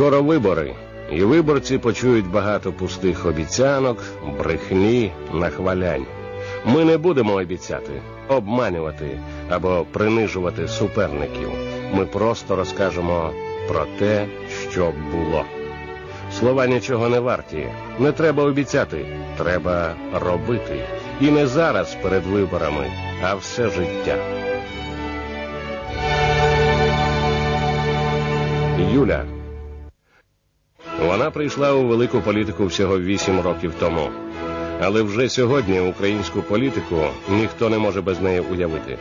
Скоро вибори, і виборці почують багато пустих обіцянок, брехні, нахвалянь. Ми не будемо обіцяти, обманювати або принижувати суперників. Ми просто розкажемо про те, що було. Слова нічого не варті. Не треба обіцяти, треба робити. І не зараз перед виборами, а все життя. Юля. Вона прийшла у велику політику всього вісім років тому. Але вже сьогодні українську політику ніхто не може без неї уявити.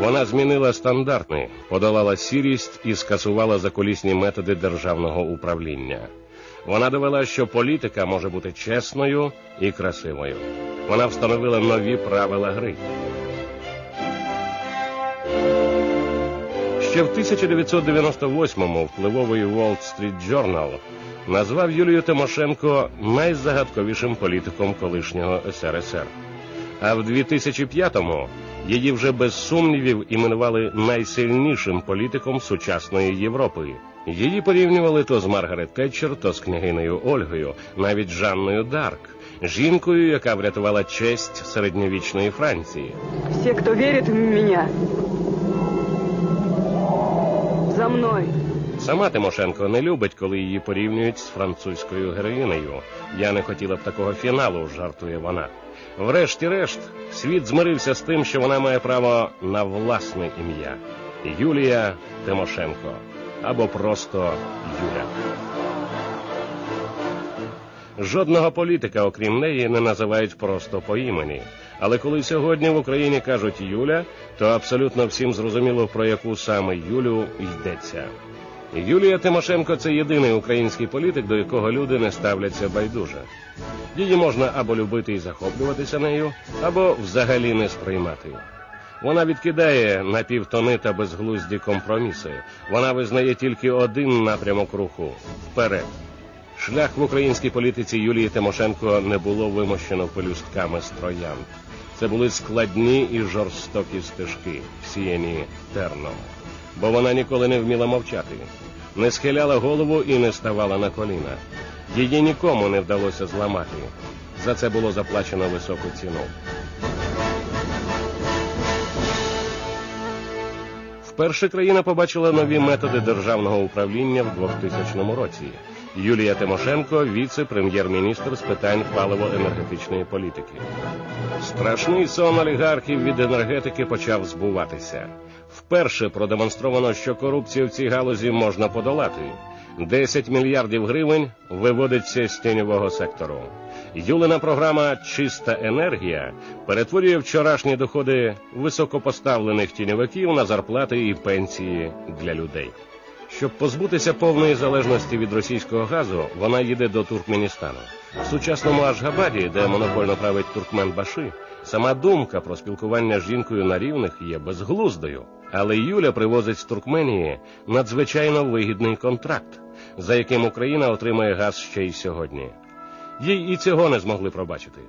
Вона змінила стандарти, подолала сірість і скасувала закулісні методи державного управління. Вона довела, що політика може бути чесною і красивою. Вона встановила нові правила гри. Ще в 1998-му впливовий Wall Street Journal назвав Юлію Тимошенко найзагадковішим політиком колишнього СРСР. А в 2005-му її вже без сумнівів іменували найсильнішим політиком сучасної Європи. Її порівнювали то з Маргарет Кетчер, то з княгинею Ольгою, навіть Жанною Дарк, жінкою, яка врятувала честь середньовічної Франції. Все, кто верит в меня, за мной. Сама Тимошенко не любить, коли її порівнюють з французькою героїнею. Я не хотіла б такого фіналу, жартує вона. Врешті-решт, світ змирився з тим, що вона має право на власне ім'я Юлія Тимошенко або просто Юля. Жодного політика, окрім неї, не називають просто по імені. Але коли сьогодні в Україні кажуть Юля, то абсолютно всім зрозуміло, про яку саме Юлю йдеться. Юлія Тимошенко це єдиний український політик, до якого люди не ставляться байдуже. Її можна або любити і захоплюватися нею, або взагалі не сприймати. Вона відкидає напівтони та безглузді компроміси. Вона визнає тільки один напрямок руху вперед. Шлях в українській політиці Юлії Тимошенко не було вимощено пелюстками з троянд. Це були складні і жорстокі стежки, всіяні терном. Бо вона ніколи не вміла мовчати, не схиляла голову і не ставала на коліна. Її нікому не вдалося зламати. За це було заплачено високу ціну. Вперше країна побачила нові методи державного управління в 2000 році. Юлія Тимошенко, віце-прем'єр-міністр з питань паливо-енергетичної політики. Страшний сон олігархів від енергетики почав збуватися. Вперше продемонстровано, що корупцію в цій галузі можна подолати. 10 мільярдів гривень виводиться з тіньового сектору. Юлина програма Чиста енергія перетворює вчорашні доходи високопоставлених тіньовиків на зарплати і пенсії для людей. Щоб позбутися повної залежності від російського газу, вона їде до Туркменістану. В сучасному Ашгабаді, де монопольно править Туркмен Баши, сама думка про спілкування з жінкою на рівних є безглуздою. Але Юля привозить з Туркменії надзвичайно вигідний контракт, за яким Україна отримає газ ще й сьогодні. Їй і цього не змогли пробачити.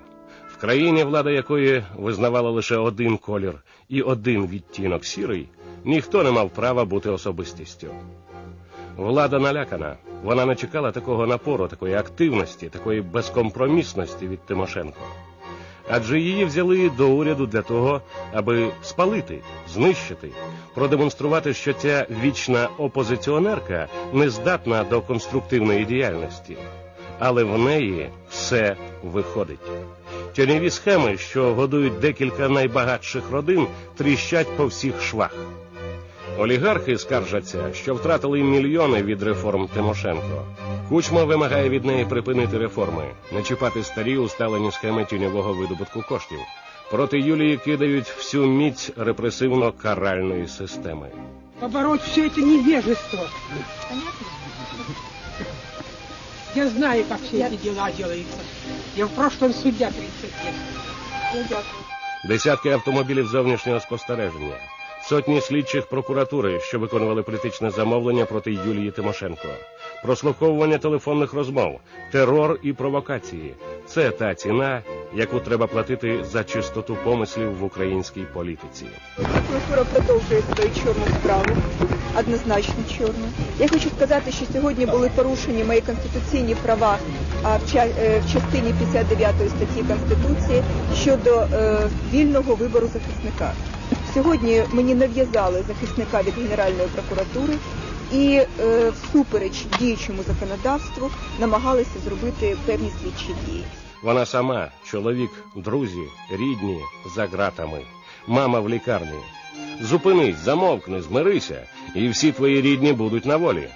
В країні, влада якої визнавала лише один колір і один відтінок сірий, ніхто не мав права бути особистістю. Влада налякана. Вона не чекала такого напору, такої активності, такої безкомпромісності від Тимошенко. Адже її взяли до уряду для того, аби спалити, знищити, продемонструвати, що ця вічна опозиціонерка не здатна до конструктивної діяльності. Але в неї все виходить. Тіньові схеми, що годують декілька найбагатших родин, тріщать по всіх швах. Олігархи скаржаться, що втратили мільйони від реформ Тимошенко. Кучма вимагає від неї припинити реформи, не чіпати старі усталені схеми тіньового видобутку коштів. Проти Юлії кидають всю міць репресивно-каральної системи. побороть все это невежество. Я знаю, как все эти дела делаются. Я в прошлом судья 30 лет. Десятки автомобілів зовнішнього спостереження, сотні слідчих прокуратури, що виконували політичне замовлення проти Юлії Тимошенко, прослуховування телефонних розмов, терор і провокації це та ціна, яку треба платити за чистоту помислів в українській політиці. Прокуратура продовжує свою чорну справу. однозначно чорна. Я хочу сказати, що сьогодні були порушені мої конституційні права е, в частині 59 статті Конституції щодо е, вільного вибору захисника. Сьогодні мені нав'язали захисника від Генеральної прокуратури і е, всупереч діючому законодавству намагалися зробити певні слідчі дії. Вона сама, чоловік, друзі, рідні за ґратами, мама в лікарні. Зупинись, замовкни, змирися, і всі твої рідні будуть на волі.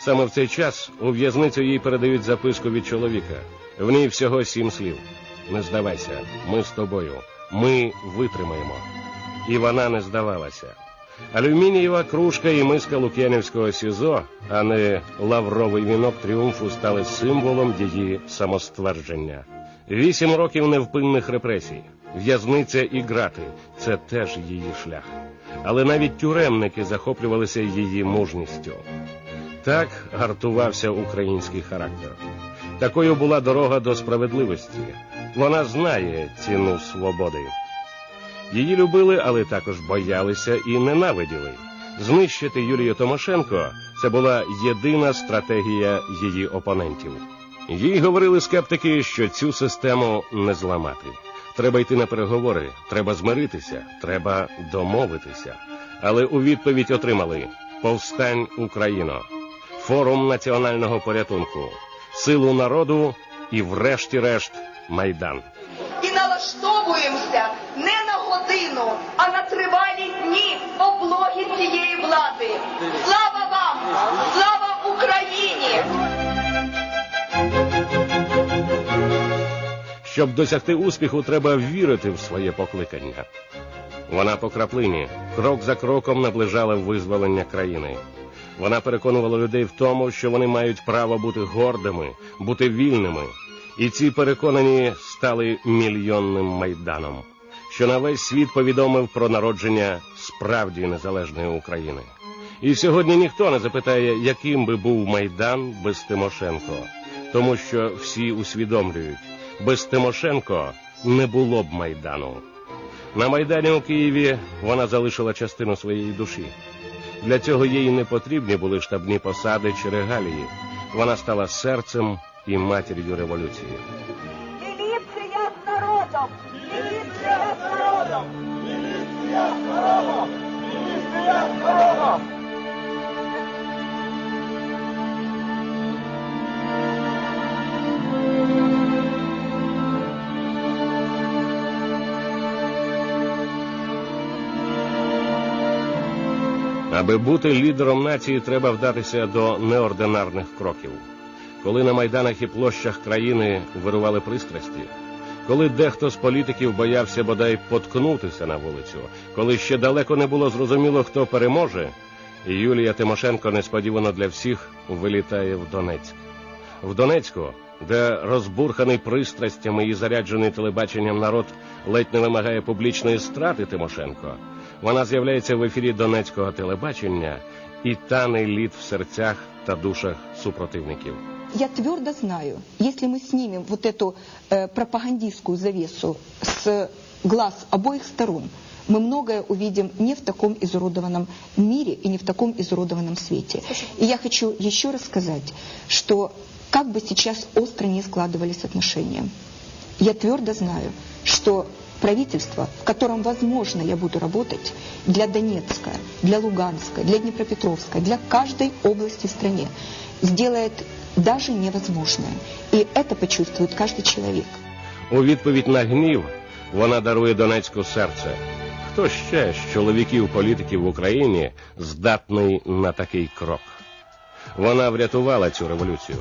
Саме в цей час у в'язницю їй передають записку від чоловіка. В ній всього сім слів. Не здавайся, ми з тобою, ми витримаємо. І вона не здавалася. Алюмінієва кружка і миска Лук'янівського СІЗО, а не лавровий вінок тріумфу стали символом її самоствердження. Вісім років невпинних репресій, в'язниця і грати це теж її шлях. Але навіть тюремники захоплювалися її мужністю. Так гартувався український характер. Такою була дорога до справедливості. Вона знає ціну свободи. Її любили, але також боялися і ненавиділи. Знищити Юлію Тимошенко це була єдина стратегія її опонентів. Їй говорили скептики, що цю систему не зламати. Треба йти на переговори, треба змиритися, треба домовитися. Але у відповідь отримали повстань Україно, форум національного порятунку, силу народу і, врешті-решт, майдан. і налаштовуємося не на годину, а на тривалі дні облоги цієї влади. Слава Україні! Щоб досягти успіху, треба вірити в своє покликання. Вона по краплині, крок за кроком наближала визволення країни. Вона переконувала людей в тому, що вони мають право бути гордими, бути вільними. І ці переконані стали мільйонним майданом, що на весь світ повідомив про народження справді незалежної України. І сьогодні ніхто не запитає, яким би був майдан без Тимошенко, тому що всі усвідомлюють, без Тимошенко не було б майдану. На майдані у Києві вона залишила частину своєї душі. Для цього їй не потрібні були штабні посади чи регалії. Вона стала серцем і матір'ю революції. Аби бути лідером нації, треба вдатися до неординарних кроків. Коли на майданах і площах країни вирували пристрасті, коли дехто з політиків боявся бодай поткнутися на вулицю, коли ще далеко не було зрозуміло, хто переможе, Юлія Тимошенко несподівано для всіх вилітає в Донецьк. В Донецьку, де розбурханий пристрастями і заряджений телебаченням народ ледь не вимагає публічної страти Тимошенко, вона з'являється в ефірі донецького телебачення і тане лід в серцях та душах супротивників. Я твердо знаю, если мы снимем вот эту э, пропагандистскую завесу с глаз обоих сторон, мы многое увидим не в таком изуродованном мире и не в таком изуродованном свете. И я хочу еще раз сказать, что как бы сейчас остро не складывались отношения, я твердо знаю, что правительство, в котором, возможно, я буду работать для Донецка, для Луганска, для Днепропетровска, для каждой области в стране, сделает даже невозможное. И это почувствует каждый человек. У відповідь на гнів вона дарує Донецьку серце. Хто ще з чоловіків-політиків в Україні здатний на такий крок? Вона врятувала цю революцію.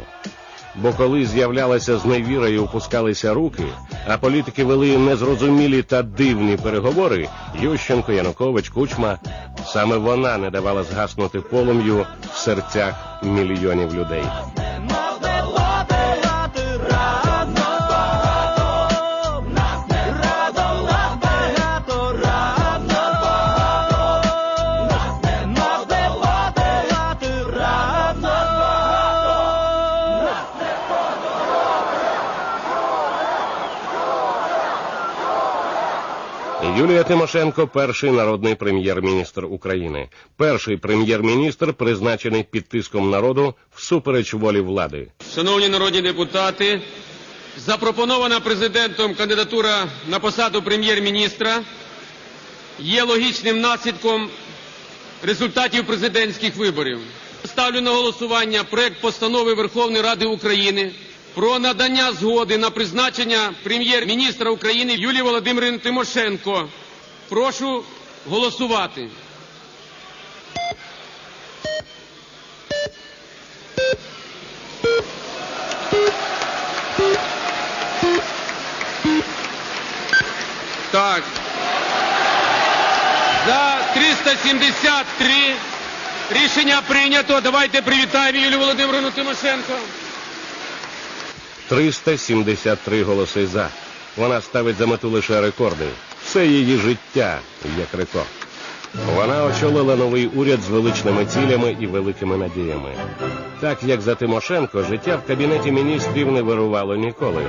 Бо коли з'являлася з і опускалися руки, а політики вели незрозумілі та дивні переговори, Ющенко, Янукович, Кучма, саме вона не давала згаснути полум'ю в серцях мільйонів людей. Юлія Тимошенко перший народний прем'єр-міністр України. Перший прем'єр-міністр, призначений під тиском народу всупереч волі влади. Шановні народні депутати, запропонована президентом кандидатура на посаду прем'єр-міністра є логічним наслідком результатів президентських виборів. Ставлю на голосування проект постанови Верховної Ради України про надання згоди на призначення прем'єр-міністра України Юлії Володимирівни Тимошенко. Прошу голосувати. Так. За 373 рішення прийнято. Давайте привітаємо Юлію Володимирівну Тимошенко. 373 голоси за. Вона ставить за мету лише рекорди. Все її життя як рекорд. Вона очолила новий уряд з величними цілями і великими надіями. Так як за Тимошенко, життя в кабінеті міністрів не вирувало ніколи.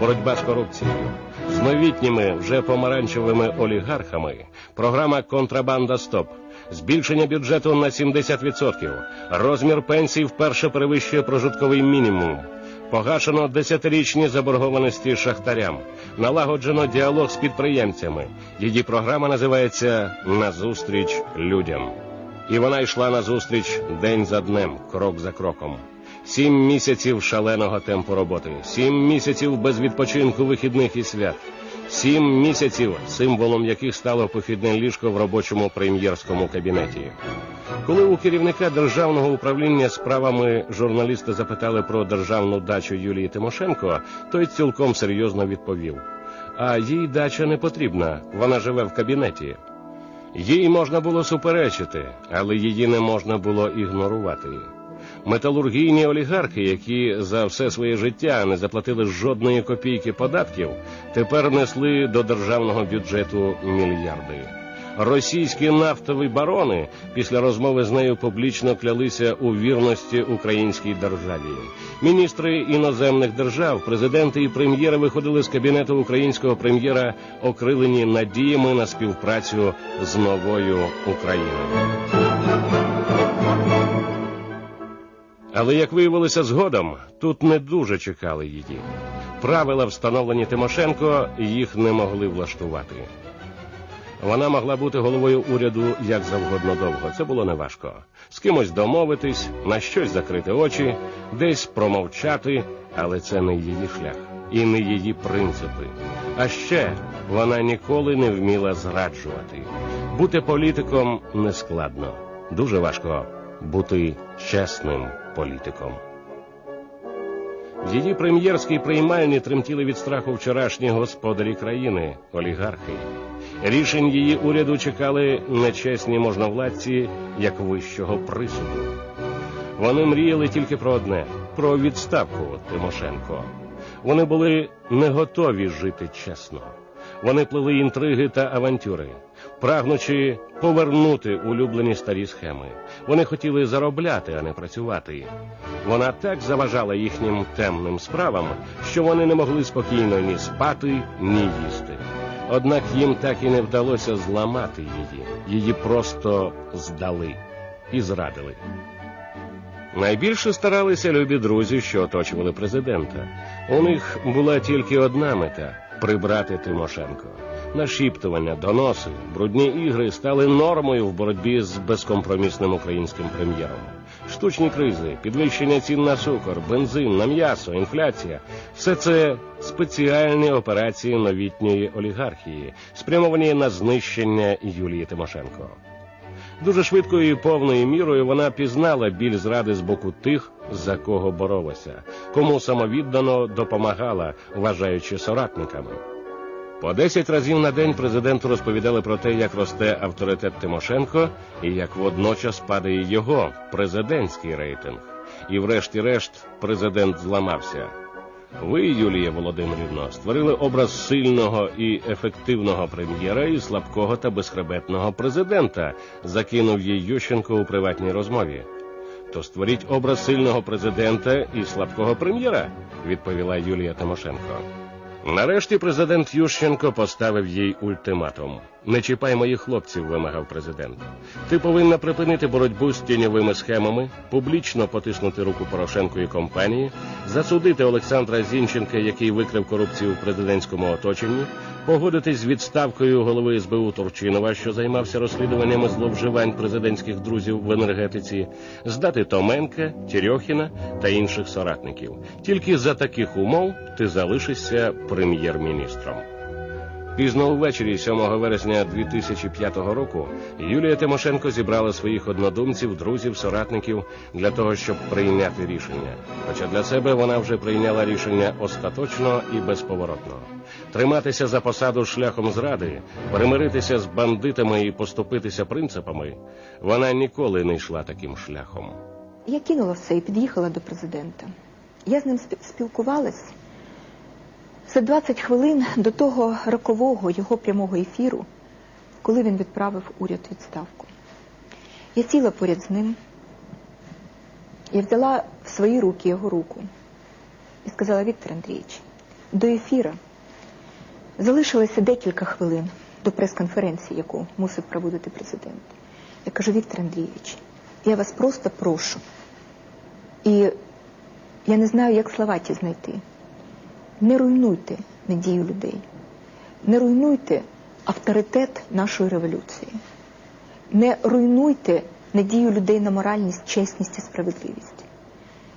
Боротьба з корупцією, з новітніми вже помаранчевими олігархами, програма Контрабанда Стоп, збільшення бюджету на 70%, розмір пенсій вперше перевищує прожитковий мінімум. Погашено десятирічні заборгованості шахтарям, налагоджено діалог з підприємцями. Її програма називається Назустріч людям. І вона йшла назустріч день за днем, крок за кроком. Сім місяців шаленого темпу роботи, сім місяців без відпочинку вихідних і свят, сім місяців, символом яких стало похідне ліжко в робочому прем'єрському кабінеті. Коли у керівника державного управління справами журналісти запитали про державну дачу Юлії Тимошенко, той цілком серйозно відповів: а їй дача не потрібна, вона живе в кабінеті. Їй можна було суперечити, але її не можна було ігнорувати. Металургійні олігархи, які за все своє життя не заплатили жодної копійки податків, тепер несли до державного бюджету мільярди. Російські нафтові барони після розмови з нею публічно клялися у вірності українській державі. Міністри іноземних держав, президенти і прем'єри виходили з кабінету українського прем'єра, окрилені надіями на співпрацю з новою Україною. Але як виявилося згодом, тут не дуже чекали її. Правила, встановлені Тимошенко, їх не могли влаштувати. Вона могла бути головою уряду як завгодно довго. Це було неважко. З кимось домовитись, на щось закрити очі, десь промовчати, але це не її шлях і не її принципи. А ще вона ніколи не вміла зраджувати. Бути політиком нескладно. Дуже важко бути чесним політиком. В її прем'єрській приймальні тремтіли від страху вчорашні господарі країни, олігархи. Рішень її уряду чекали нечесні можновладці як вищого присуду. Вони мріяли тільки про одне про відставку Тимошенко. Вони були не готові жити чесно. Вони плели інтриги та авантюри, прагнучи повернути улюблені старі схеми. Вони хотіли заробляти, а не працювати. Вона так заважала їхнім темним справам, що вони не могли спокійно ні спати, ні їсти. Однак їм так і не вдалося зламати її. Її просто здали і зрадили. Найбільше старалися любі друзі, що оточували президента. У них була тільки одна мета прибрати Тимошенко. Нашіптування, доноси, брудні ігри стали нормою в боротьбі з безкомпромісним українським прем'єром. Штучні кризи, підвищення цін на цукор, бензин, на м'ясо, інфляція все це спеціальні операції новітньої олігархії, спрямовані на знищення Юлії Тимошенко. Дуже швидкою і повною мірою вона пізнала біль зради з боку тих, за кого боролася, кому самовіддано допомагала, вважаючи соратниками. По 10 разів на день президенту розповідали про те, як росте авторитет Тимошенко і як водночас падає його президентський рейтинг. І врешті-решт президент зламався. Ви, Юлія Володимирівна, створили образ сильного і ефективного прем'єра і слабкого та безхребетного президента, закинув їй Ющенко у приватній розмові. То створіть образ сильного президента і слабкого прем'єра, відповіла Юлія Тимошенко. Нарешті президент Ющенко поставив їй ультиматум. Не чіпай моїх хлопців, вимагав президент. Ти повинна припинити боротьбу з тіньовими схемами, публічно потиснути руку Порошенку і компанії, засудити Олександра Зінченка, який викрив корупцію в президентському оточенні, погодитись з відставкою голови СБУ Турчинова, що займався розслідуваннями зловживань президентських друзів в енергетиці, здати Томенка, Тірьохіна та інших соратників. Тільки за таких умов ти залишишся прем'єр-міністром. Пізно ввечері 7 вересня 2005 року Юлія Тимошенко зібрала своїх однодумців, друзів, соратників для того, щоб прийняти рішення. Хоча для себе вона вже прийняла рішення остаточно і безповоротно. Триматися за посаду шляхом зради, перемиритися з бандитами і поступитися принципами, вона ніколи не йшла таким шляхом. Я кинула все і під'їхала до президента. Я з ним спі- спілкувалась за 20 хвилин до того рокового його прямого ефіру, коли він відправив уряд відставку. Я сіла поряд з ним, я взяла в свої руки його руку і сказала, Віктор Андрійович, до ефіра залишилося декілька хвилин до прес-конференції, яку мусив проводити президент. Я кажу, Віктор Андрійович, я вас просто прошу. І я не знаю, як слова ті знайти. Не руйнуйте надію людей, не руйнуйте авторитет нашої революції, не руйнуйте надію людей на моральність, чесність і справедливість.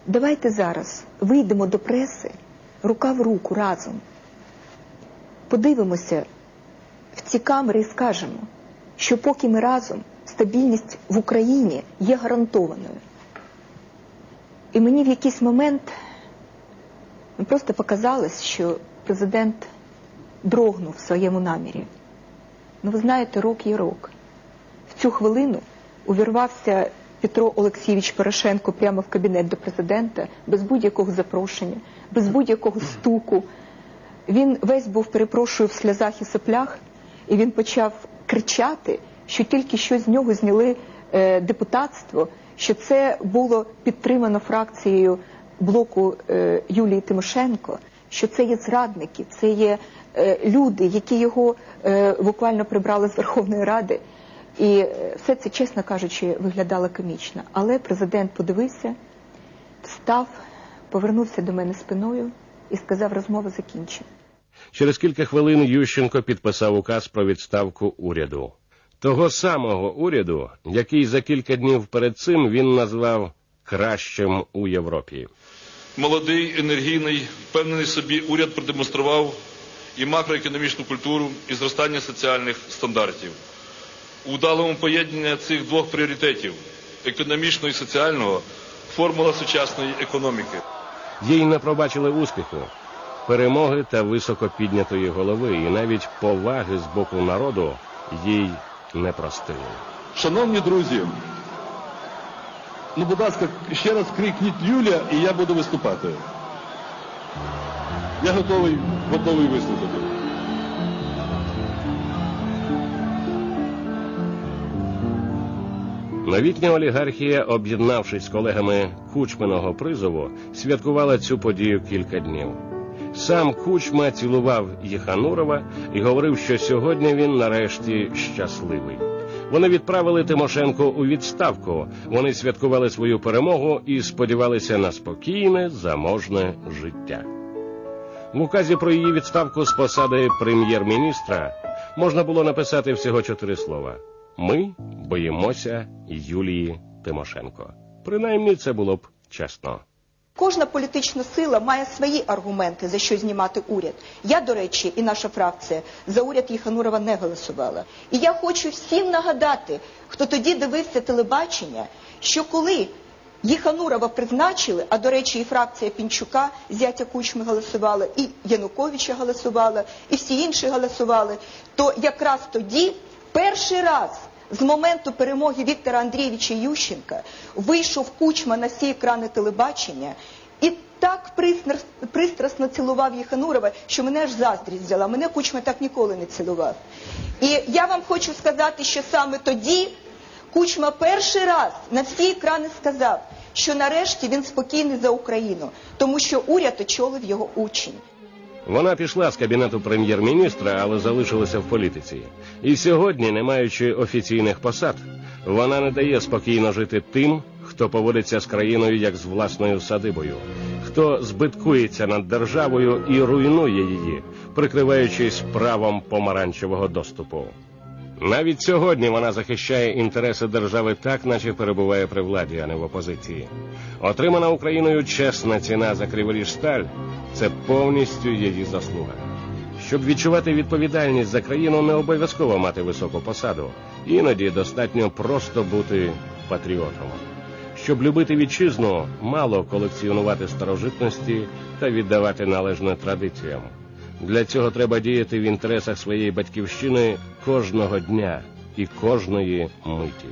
Давайте зараз вийдемо до преси рука в руку разом. Подивимося в ці камери і скажемо, що поки ми разом, стабільність в Україні є гарантованою. І мені в якийсь момент ну, просто показалось, що президент дрогнув в своєму намірі. Ну, ви знаєте, рок є рок. В цю хвилину увірвався Петро Олексійович Порошенко прямо в кабінет до президента без будь-якого запрошення, без будь-якого стуку. Він весь був, перепрошую, в сльозах і соплях, і він почав кричати, що тільки що з нього зняли е, депутатство, що це було підтримано фракцією блоку е, Юлії Тимошенко, що це є зрадники, це є е, люди, які його е, буквально прибрали з Верховної Ради. І все це, чесно кажучи, виглядало комічно. Але президент подивився, встав, повернувся до мене спиною і сказав, розмова закінчена. Через кілька хвилин Ющенко підписав указ про відставку уряду. Того самого уряду, який за кілька днів перед цим він назвав кращим у Європі. Молодий, енергійний, впевнений собі уряд продемонстрував і макроекономічну культуру, і зростання соціальних стандартів. У вдалому поєднанні цих двох пріоритетів економічного і соціального формула сучасної економіки. Їй не пробачили успіху, перемоги та високо піднятої голови, і навіть поваги з боку народу їй не простили. Шановні друзі, ну, будь ласка, ще раз крикніть Юлія, і я буду виступати. Я готовий, готовий виступити. Новітня олігархія, об'єднавшись з колегами Кучминого призову, святкувала цю подію кілька днів. Сам Кучма цілував Єханурова і говорив, що сьогодні він нарешті щасливий. Вони відправили Тимошенко у відставку. Вони святкували свою перемогу і сподівалися на спокійне, заможне життя. В указі про її відставку з посади прем'єр-міністра можна було написати всього чотири слова: Ми боїмося Юлії Тимошенко. Принаймні це було б чесно. Кожна політична сила має свої аргументи, за що знімати уряд. Я, до речі, і наша фракція за уряд Єханурова не голосувала. І я хочу всім нагадати, хто тоді дивився телебачення, що коли Єханурова призначили, а до речі, і фракція Пінчука, зятя Кучми голосувала, і Януковича голосувала, і всі інші голосували, то якраз тоді перший раз з моменту перемоги Віктора Андрійовича Ющенка вийшов Кучма на всі екрани телебачення і так пристрас- пристрасно цілував Єханурова, що мене аж заздрість взяла. Мене Кучма так ніколи не цілував. І я вам хочу сказати, що саме тоді Кучма перший раз на всі екрани сказав, що нарешті він спокійний за Україну, тому що уряд очолив його учень. Вона пішла з кабінету прем'єр-міністра, але залишилася в політиці. І сьогодні, не маючи офіційних посад, вона не дає спокійно жити тим, хто поводиться з країною як з власною садибою, хто збиткується над державою і руйнує її, прикриваючись правом помаранчевого доступу. Навіть сьогодні вона захищає інтереси держави так, наче перебуває при владі, а не в опозиції. Отримана Україною чесна ціна за Криворіжсталь – це повністю її заслуга. Щоб відчувати відповідальність за країну, не обов'язково мати високу посаду. Іноді достатньо просто бути патріотом. Щоб любити вітчизну, мало колекціонувати старожитності та віддавати належне традиціям. Для цього треба діяти в інтересах своєї батьківщини кожного дня і кожної миті.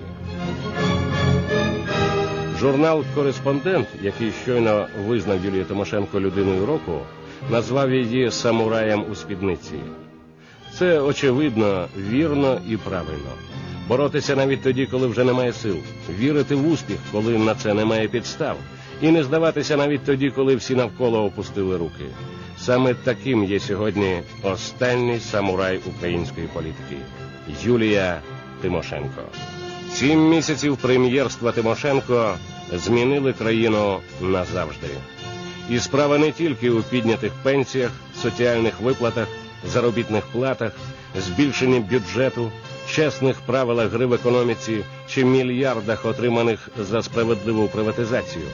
Журнал Кореспондент, який щойно визнав Юлію Тимошенко людиною року, назвав її самураєм у спідниці. Це очевидно, вірно і правильно. Боротися навіть тоді, коли вже немає сил, вірити в успіх, коли на це немає підстав, і не здаватися навіть тоді, коли всі навколо опустили руки. Саме таким є сьогодні останній самурай української політики Юлія Тимошенко. Сім місяців прем'єрства Тимошенко змінили країну назавжди. І справа не тільки у піднятих пенсіях, соціальних виплатах, заробітних платах, збільшенні бюджету, чесних правилах гри в економіці чи мільярдах, отриманих за справедливу приватизацію.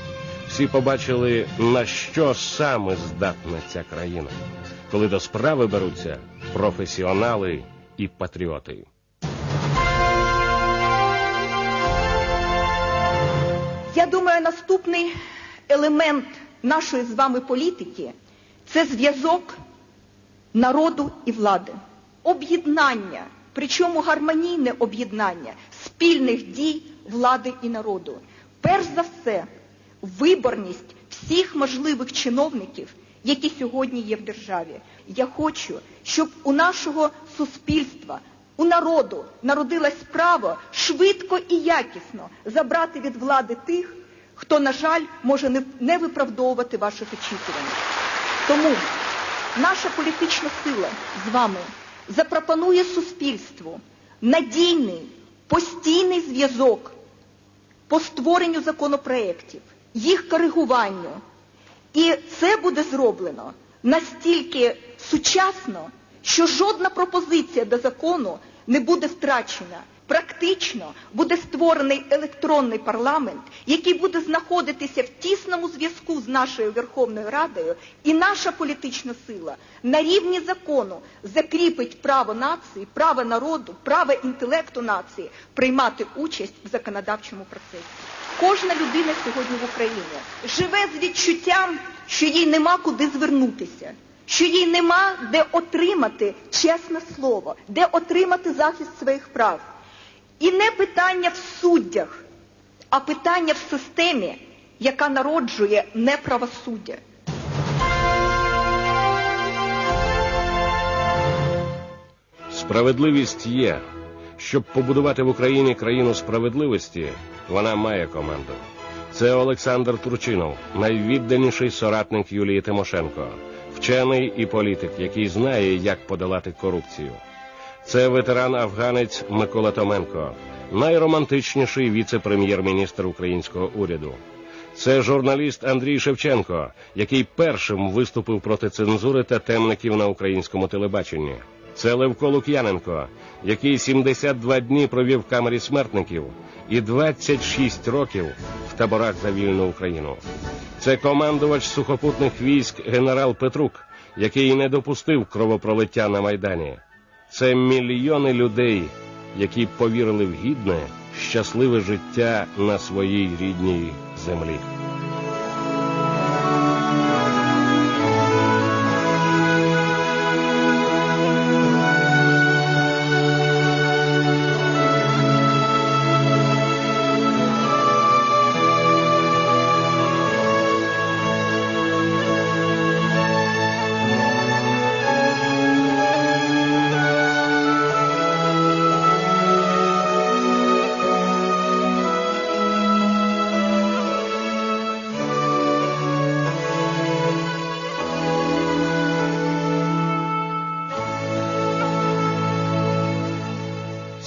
Всі побачили, на що саме здатна ця країна, коли до справи беруться професіонали і патріоти. Я думаю, наступний елемент нашої з вами політики це зв'язок народу і влади, об'єднання, причому гармонійне об'єднання спільних дій влади і народу. Перш за все, виборність всіх можливих чиновників, які сьогодні є в державі. Я хочу, щоб у нашого суспільства, у народу народилось право швидко і якісно забрати від влади тих, хто, на жаль, може не, виправдовувати ваших очікувань. Тому наша політична сила з вами запропонує суспільству надійний, постійний зв'язок по створенню законопроєктів, їх коригуванню. І це буде зроблено настільки сучасно, що жодна пропозиція до закону не буде втрачена. Практично буде створений електронний парламент, який буде знаходитися в тісному зв'язку з нашою Верховною Радою, і наша політична сила на рівні закону закріпить право нації, право народу, право інтелекту нації приймати участь в законодавчому процесі. Кожна людина сьогодні в Україні живе з відчуттям, що їй нема куди звернутися, що їй нема де отримати чесне слово, де отримати захист своїх прав. І не питання в суддях, а питання в системі, яка народжує неправосуддя. Справедливість є. Щоб побудувати в Україні країну справедливості, вона має команду. Це Олександр Турчинов, найвідданіший соратник Юлії Тимошенко, вчений і політик, який знає, як подолати корупцію. Це ветеран-афганець Микола Томенко, найромантичніший віце-прем'єр-міністр українського уряду. Це журналіст Андрій Шевченко, який першим виступив проти цензури та темників на українському телебаченні. Це Левко Лук'яненко, який 72 дні провів в камері смертників і 26 років в таборах за вільну Україну. Це командувач сухопутних військ генерал Петрук, який не допустив кровопролиття на Майдані. Це мільйони людей, які повірили в гідне, щасливе життя на своїй рідній землі.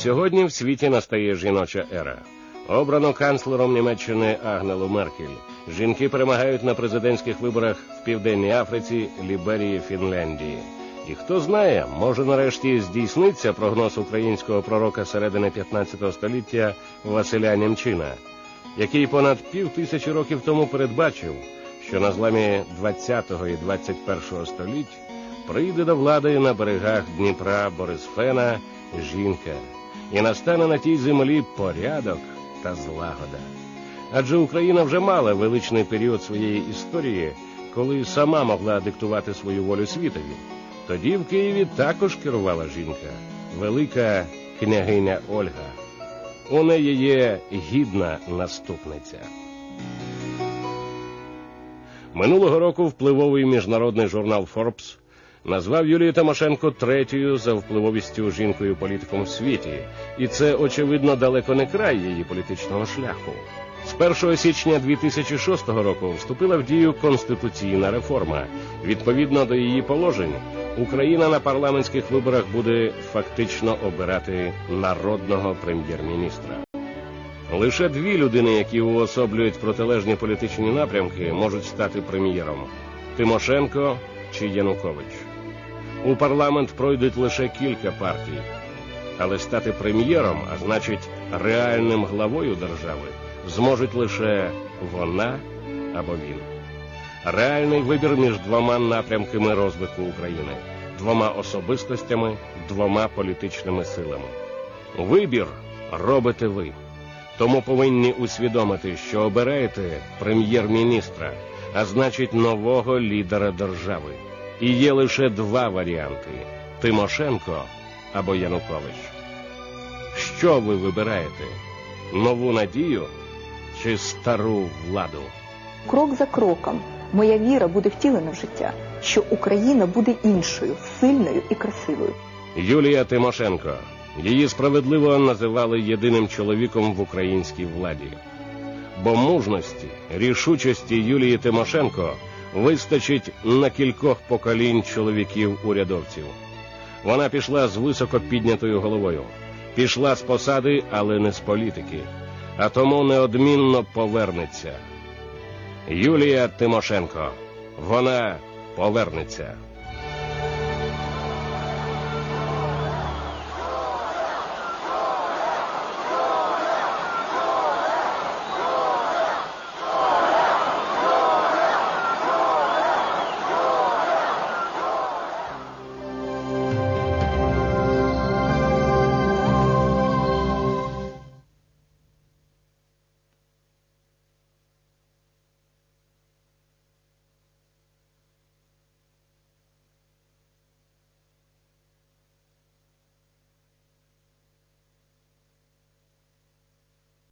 Сьогодні в світі настає жіноча ера. Обрано канцлером Німеччини Агнелу Меркель. Жінки перемагають на президентських виборах в Південній Африці, Ліберії, Фінляндії. І хто знає, може нарешті здійсниться прогноз українського пророка середини 15 століття Василя Німчина, який понад пів тисячі років тому передбачив, що на зламі 20 і 21 століть прийде до влади на берегах Дніпра Борисфена жінка, і настане на тій землі порядок та злагода. Адже Україна вже мала величний період своєї історії, коли сама могла диктувати свою волю світові. Тоді в Києві також керувала жінка, велика княгиня Ольга. У неї є гідна наступниця. Минулого року впливовий міжнародний журнал Forbes назвав Юлію Тимошенко третьою за впливовістю жінкою політиком в світі, і це очевидно далеко не край її політичного шляху. З 1 січня 2006 року вступила в дію конституційна реформа. Відповідно до її положень, Україна на парламентських виборах буде фактично обирати народного прем'єр-міністра. Лише дві людини, які уособлюють протилежні політичні напрямки, можуть стати прем'єром: Тимошенко чи Янукович. У парламент пройдуть лише кілька партій, але стати прем'єром, а значить реальним главою держави, зможуть лише вона або він. Реальний вибір між двома напрямками розвитку України, двома особистостями, двома політичними силами. Вибір робите ви. Тому повинні усвідомити, що обираєте прем'єр-міністра, а значить нового лідера держави. І є лише два варіанти: Тимошенко або Янукович. Що ви вибираєте? Нову надію чи стару владу? Крок за кроком моя віра буде втілена в життя, що Україна буде іншою, сильною і красивою. Юлія Тимошенко. Її справедливо називали єдиним чоловіком в українській владі. Бо мужності, рішучості Юлії Тимошенко вистачить на кількох поколінь чоловіків-урядовців. Вона пішла з високо піднятою головою, пішла з посади, але не з політики, а тому неодмінно повернеться. Юлія Тимошенко. Вона повернеться.